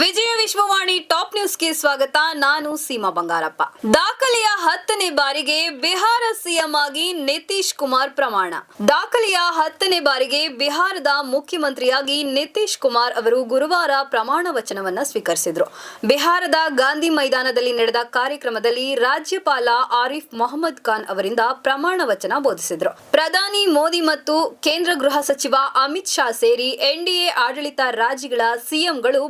ವಿಜಯ Vishwavani top ನ್ಯೂಸ್ಗೆ ಸ್ವಾಗತ. ನಾನು ಸೀಮಾ ಬಂಗಾರಪ್ಪ. ದಾಖಲೆಯ ಹತ್ತನೇ ಬಾರಿಗೆ ಬಿಹಾರ ಸಿಎಂ ಆಗಿ ನಿತೀಶ್ ಕುಮಾರ್ ಪ್ರಮಾಣ. ದಾಖಲೆಯ ಹತ್ತನೇ ಬಾರಿಗೆ ಬಿಹಾರದ ಮುಖ್ಯಮಂತ್ರಿಯಾಗಿ ನಿತೀಶ್ ಕುಮಾರ್ ಅವರು ಗುರುವಾರ ಪ್ರಮಾಣ ವಚನವನ್ನ ಸ್ವೀಕರಿಸಿದ್ರು. ಬಿಹಾರದ ಗಾಂಧಿ ಮೈದಾನದಲ್ಲಿ ನಡೆದ ಕಾರ್ಯಕ್ರಮದಲ್ಲಿ ರಾಜ್ಯಪಾಲ ಆರಿಫ್ ಮೊಹಮ್ಮದ್ ಖಾನ್ ಅವರಿಂದ ಪ್ರಮಾಣ ವಚನ ಬೋಧಿಸಿದ್ರು. ಪ್ರಧಾನಿ ಮೋದಿ ಮತ್ತು ಕೇಂದ್ರ ಗೃಹ ಸಚಿವ ಅಮಿತ್ ಶಾ ಸೇರಿ ಎನ್ಡಿಎ ಆಡಳಿತ ರಾಜ್ಯಗಳ ಸಿಎಂಗಳು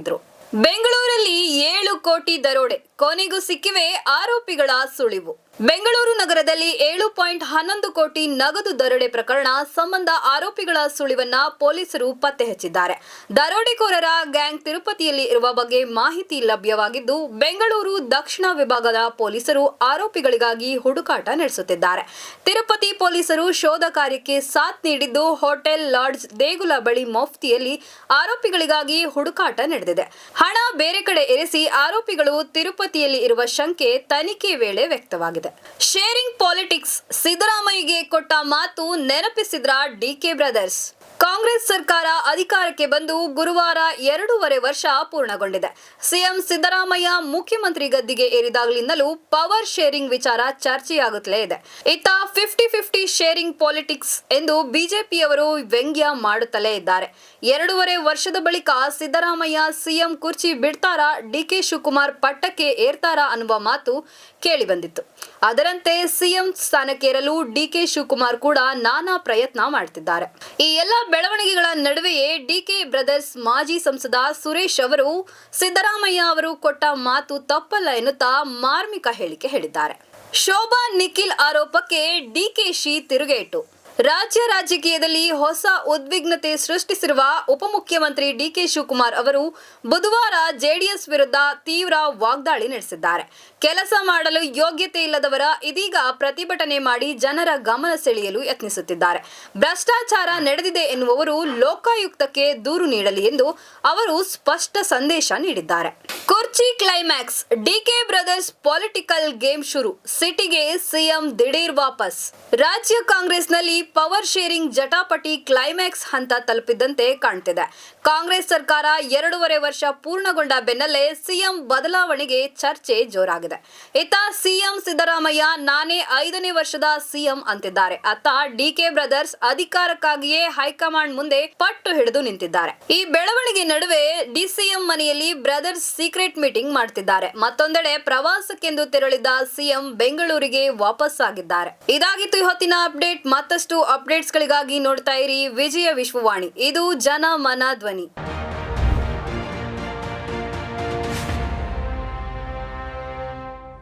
ಭಾಗಿಯಾಗಿದ್ರು ಬೆಂಗಳೂರಲ್ಲಿ ಏಳು ಕೋಟಿ ದರೋಡೆ ಕೊನೆಗೂ ಸಿಕ್ಕಿವೆ ಆರೋಪಿಗಳ ಸುಳಿವು. ಬೆಂಗಳೂರು ನಗರದಲ್ಲಿ ಏಳು ಪಾಯಿಂಟ್ ಹನ್ನೊಂದು ಕೋಟಿ ನಗದು ದರೋಡೆ ಪ್ರಕರಣ ಸಂಬಂಧ ಆರೋಪಿಗಳ ಸುಳಿವನ್ನ ಪೊಲೀಸರು ಪತ್ತೆ ಹಚ್ಚಿದ್ದಾರೆ. ದರೋಡೆಕೋರರ ಗ್ಯಾಂಗ್ ತಿರುಪತಿಯಲ್ಲಿ ಇರುವ ಬಗ್ಗೆ ಮಾಹಿತಿ ಲಭ್ಯವಾಗಿದ್ದು, ಬೆಂಗಳೂರು ದಕ್ಷಿಣ ವಿಭಾಗದ ಪೊಲೀಸರು ಆರೋಪಿಗಳಿಗಾಗಿ ಹುಡುಕಾಟ ನಡೆಸುತ್ತಿದ್ದಾರೆ. ತಿರುಪತಿ ಪೊಲೀಸರು ಶೋಧ ಕಾರ್ಯಕ್ಕೆ ಸಾಥ್ ನೀಡಿದ್ದು, ಹೋಟೆಲ್ ಲಾಡ್ಜ್ ದೇಗುಲ ಬಳಿ ಮೊಫ್ತಿಯಲ್ಲಿ ಆರೋಪಿಗಳಿಗಾಗಿ ಹುಡುಕಾಟ ನಡೆದಿದೆ. ಹಣ ಬೇರೆ ಕಡೆ ಇರಿಸಿ ಆರೋಪಿಗಳು ತಿರುಪತಿಯಲ್ಲಿ ಇರುವ ಶಂಕೆ ತನಿಖೆ ವೇಳೆ ವ್ಯಕ್ತವಾಗಿದೆ. ಶೇರಿಂಗ್ ಪಾಲಿಟಿಕ್ಸ್ ಸಿದ್ದರಾಮಯ್ಯಗೆ ಕೊಟ್ಟ ಮಾತು ನೆನಪಿಸಿದ್ರ ಡಿಕೆ ಬ್ರದರ್ಸ್? ಕಾಂಗ್ರೆಸ್ ಸರ್ಕಾರ ಅಧಿಕಾರಕ್ಕೆ ಬಂದು ಗುರುವಾರ ಎರಡೂವರೆ ವರ್ಷ ಪೂರ್ಣಗೊಂಡಿದೆ. ಸಿಎಂ ಸಿದ್ದರಾಮಯ್ಯ ಮುಖ್ಯಮಂತ್ರಿ ಗದ್ದಿಗೆ ಏರಿದಾಗಲಿಂದಲೂ ಪವರ್ ಶೇರಿಂಗ್ ವಿಚಾರ ಚರ್ಚೆಯಾಗುತ್ತಲೇ ಇದೆ. ಇತ್ತ ಫಿಫ್ಟಿ ಫಿಫ್ಟಿ ಶೇರಿಂಗ್ ಪಾಲಿಟಿಕ್ಸ್ ಎಂದು ಬಿಜೆಪಿಯವರು ವ್ಯಂಗ್ಯ ಮಾಡುತ್ತಲೇ ಇದ್ದಾರೆ. ಎರಡೂವರೆ ವರ್ಷದ ಬಳಿಕ ಸಿದ್ದರಾಮಯ್ಯ ಸಿಎಂ ಕುರ್ಚಿ ಬಿಡ್ತಾರಾ, ಡಿಕೆ ಶಿವಕುಮಾರ್ ಪಟ್ಟಕ್ಕೆ ಏರ್ತಾರಾ ಅನ್ನುವ ಮಾತು ಕೇಳಿಬಂದಿತ್ತು ಅದರಂತೆ ಸಿಎಂ ಸ್ಥಾನಕ್ಕೇರಲು ಡಿಕೆ ಶಿವಕುಮಾರ್ ಕೂಡ ನಾನಾ ಪ್ರಯತ್ನ ಮಾಡ್ತಿದ್ದಾರೆ. ಈ ಎಲ್ಲ ಬೆಳವಣಿಗೆಗಳ ನಡುವೆಯೇ ಡಿಕೆ ಬ್ರದರ್ಸ್ ಮಾಜಿ ಸಂಸದ ಸುರೇಶ್ ಅವರು ಸಿದ್ದರಾಮಯ್ಯ ಅವರು ಕೊಟ್ಟ ಮಾತು ತಪ್ಪಲ್ಲ ಎನ್ನುತ್ತಾ ಮಾರ್ಮಿಕ ಹೇಳಿಕೆ ಹೇಳಿದ್ದಾರೆ. ಶೋಭಾ ನಿಖಿಲ್ ಆರೋಪಕ್ಕೆ ಡಿಕೆಶಿ ತಿರುಗೇಟು. ರಾಜ್ಯ ರಾಜಕೀಯದಲ್ಲಿ ಹೊಸ ಉದ್ವಿಗ್ನತೆ ಸೃಷ್ಟಿಸಿರುವ ಉಪಮುಖ್ಯಮಂತ್ರಿ ಡಿಕೆ ಶಿವಕುಮಾರ್ ಅವರು ಬುಧವಾರ ಜೆಡಿಎಸ್ ವಿರುದ್ಧ ತೀವ್ರ ವಾಗ್ದಾಳಿ ನಡೆಸಿದ್ದಾರೆ. ಕೆಲಸ ಮಾಡಲು ಯೋಗ್ಯತೆ ಇಲ್ಲದವರ ಇದೀಗ ಪ್ರತಿಭಟನೆ ಮಾಡಿ ಜನರ ಗಮನ ಸೆಳೆಯಲು ಯತ್ನಿಸುತ್ತಿದ್ದಾರೆ. ಭ್ರಷ್ಟಾಚಾರ ನಡೆದಿದೆ ಎನ್ನುವವರು ಲೋಕಾಯುಕ್ತಕ್ಕೆ ದೂರು ನೀಡಲಿ ಎಂದು ಅವರು ಸ್ಪಷ್ಟ ಸಂದೇಶ ನೀಡಿದ್ದಾರೆ. ಕುರ್ಚಿ climax DK brothers political game ಶುರು, ಸಿಟಿಗೆ ಸಿಎಂ ದಿಢೀರ್ ವಾಪಸ್. ರಾಜ್ಯ ಕಾಂಗ್ರೆಸ್ನಲ್ಲಿ ಪವರ್ ಶೇರಿಂಗ್ ಜಟಾಪಟಿ ಕ್ಲೈಮ್ಯಾಕ್ಸ್ ಹಂತ ತಲುಪಿದ್ದಂತೆ ಕಾಣ್ತಿದೆ. ಕಾಂಗ್ರೆಸ್ ಸರ್ಕಾರ ಎರಡೂವರೆ ವರ್ಷ ಪೂರ್ಣಗೊಂಡ ಬೆನ್ನಲ್ಲೇ ಸಿಎಂ ಬದಲಾವಣೆಗೆ ಚರ್ಚೆ ಜೋರಾಗಿದೆ. ಇತ್ತ ಸಿಎಂ ಸಿದ್ದರಾಮಯ್ಯ ನಾನೇ ಐದನೇ ವರ್ಷದ ಸಿಎಂ ಅಂತಿದ್ದಾರೆ. ಅತ್ತ ಡಿಕೆ ಬ್ರದರ್ಸ್ ಅಧಿಕಾರಕ್ಕಾಗಿಯೇ ಹೈಕಮಾಂಡ್ ಮುಂದೆ ಪಟ್ಟು ಹಿಡಿದು ನಿಂತಿದ್ದಾರೆ. ಈ ಬೆಳವಣಿಗೆ ನಡುವೆ ಡಿಸಿಎಂ ಮನೆಯಲ್ಲಿ ಬ್ರದರ್ಸ್ ಸೀಕ್ರೆಟ್ ಮೀಟಿಂಗ್ ಮಾಡ್ತಿದ್ದಾರೆ. ಮತ್ತೊಂದೆಡೆ ಪ್ರವಾಸಕ್ಕೆಂದು ತೆರಳಿದ್ದ ಸಿಎಂ ಬೆಂಗಳೂರಿಗೆ ವಾಪಸ್ ಆಗಿದ್ದಾರೆ ಇದಾಗಿತ್ತು ಇವತ್ತಿನ ಅಪ್ಡೇಟ್. ಅಪ್ಡೇಟ್ ಮತ್ತಷ್ಟು ಅಪ್ಡೇಟ್ಸ್ಗಳಿಗಾಗಿ ನೋಡ್ತಾ ಇರಿ ವಿಜಯ ವಿಶ್ವವಾಣಿ. ಇದು ಜನ ಮನ ಧ್ವನಿ.